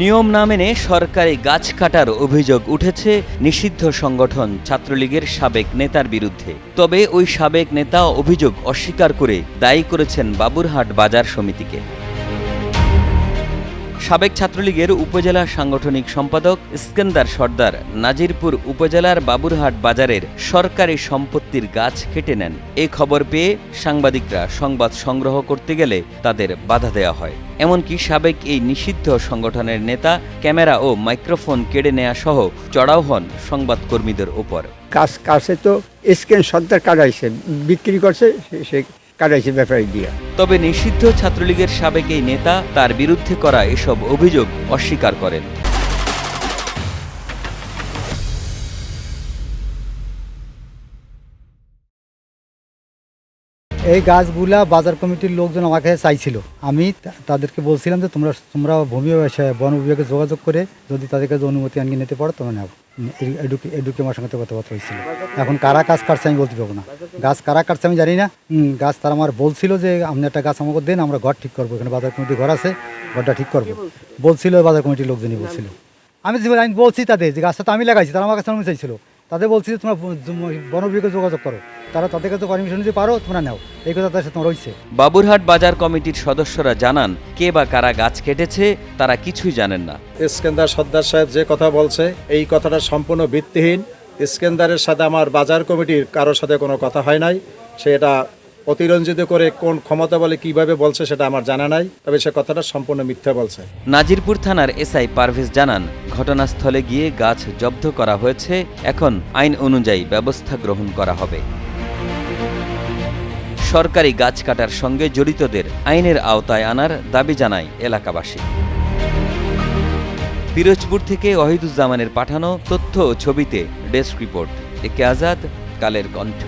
নিয়ম না মেনে সরকারি গাছ কাটার অভিযোগ উঠেছে নিষিদ্ধ সংগঠন ছাত্রলীগের সাবেক নেতার বিরুদ্ধে। তবে ওই সাবেক নেতা অভিযোগ অস্বীকার করে দায়ী করেছেন বাবুরহাট বাজার সমিতিকে। সাবেক ছাত্রলীগের উপজেলা সাংগঠনিক সম্পাদক ইস্কেন্দার সর্দার নাজিরপুর উপজেলার বাবুরহাট বাজারের সরকারি সম্পত্তির গাছ কেটে নেন। এ খবর পেয়ে সাংবাদিকরা সংবাদ সংগ্রহ করতে গেলে তাদের বাধা দেওয়া হয়। এমনকি সাবেক এই নিষিদ্ধ সংগঠনের নেতা ক্যামেরা ও মাইক্রোফোন কেড়ে নেয়া সহ চড়াও হন সংবাদকর্মীদের ওপর। কাজ কাছে তো স্ক্যান সর্দার কাটাইছে বিক্রি করছে সে কাটাইছে ব্যাপারী দিয়া। তবে নিষিদ্ধ ছাত্রলীগের সাবেক এই নেতা তার বিরুদ্ধে করা এসব অভিযোগ অস্বীকার করেন। এই গাছগুলা বাজার কমিটির লোকজন আমাকে চাইছিল। আমি তা- তাদেরকে বলছিলাম যে তোমরা তোমরা ভূমি ব্যবসায় বন বিভাগে যোগাযোগ করে যদি তাদের কাছে অনুমতি আনিয়ে নিতে পারো তোমরা নেও এডুকে এডুকে আমার সঙ্গে তো কথাবার্তা হয়েছিল। এখন কারা কাজ কাটছে আমি বলতে পারব না। গাছ কারা কাটছে আমি জানি না। গাছ তারা আমার বলছিল যে আপনি একটা গাছ আমাকে দেন আমরা ঘর ঠিক করব। এখানে বাজার কমিটি ঘর আছে ঘরটা ঠিক করব। বলছিল? বাজার কমিটির লোকজনই বলছিল। আমি আমি বলছি তাদের যে গাছটা তো আমি লাগাইছি তারা আমার কাছে আমি চাইছিল। তাদের বলছি যে তোমরা বন বিভাগে যোগাযোগ করো। তারা তাদের কাছে পারমিশন দিতে পারো তোমরা নাও। এই কথা তাদের সাথে তোমার রয়েছে। বাবুরহাট বাজার কমিটির সদস্যরা জানান কে বা কারা গাছ কেটেছে তারা কিছুই জানেন না। ইস্কেন্দার সর্দার সাহেব যে কথা বলছে এই কথাটা সম্পূর্ণ ভিত্তিহীন। ইস্কেন্দারের সাথে আমার বাজার কমিটির কারোর সাথে কোনো কথা হয় নাই। সে এটা অতিরঞ্জিত করে কোন ক্ষমতা বলে কীভাবে বলছে সেটা আমার জানা নাই, তবে সে কথাটা সম্পূর্ণ মিথ্যা বলছে। নাজিরপুর থানার এসআই পারভেজ জানান, ঘটনাস্থলে গিয়ে গাছ জব্দ করা হয়েছে, এখন আইন অনুযায়ী ব্যবস্থা গ্রহণ করা হবে। সরকারি গাছ কাটার সঙ্গে জড়িতদের আইনের আওতায় আনার দাবি জানায় এলাকাবাসী। পিরোজপুর থেকে ওয়াহিদুজ্জামানের পাঠানো তথ্য ও ছবিতে ডেস্ক রিপোর্ট। একে আজাদ, কালের কণ্ঠ।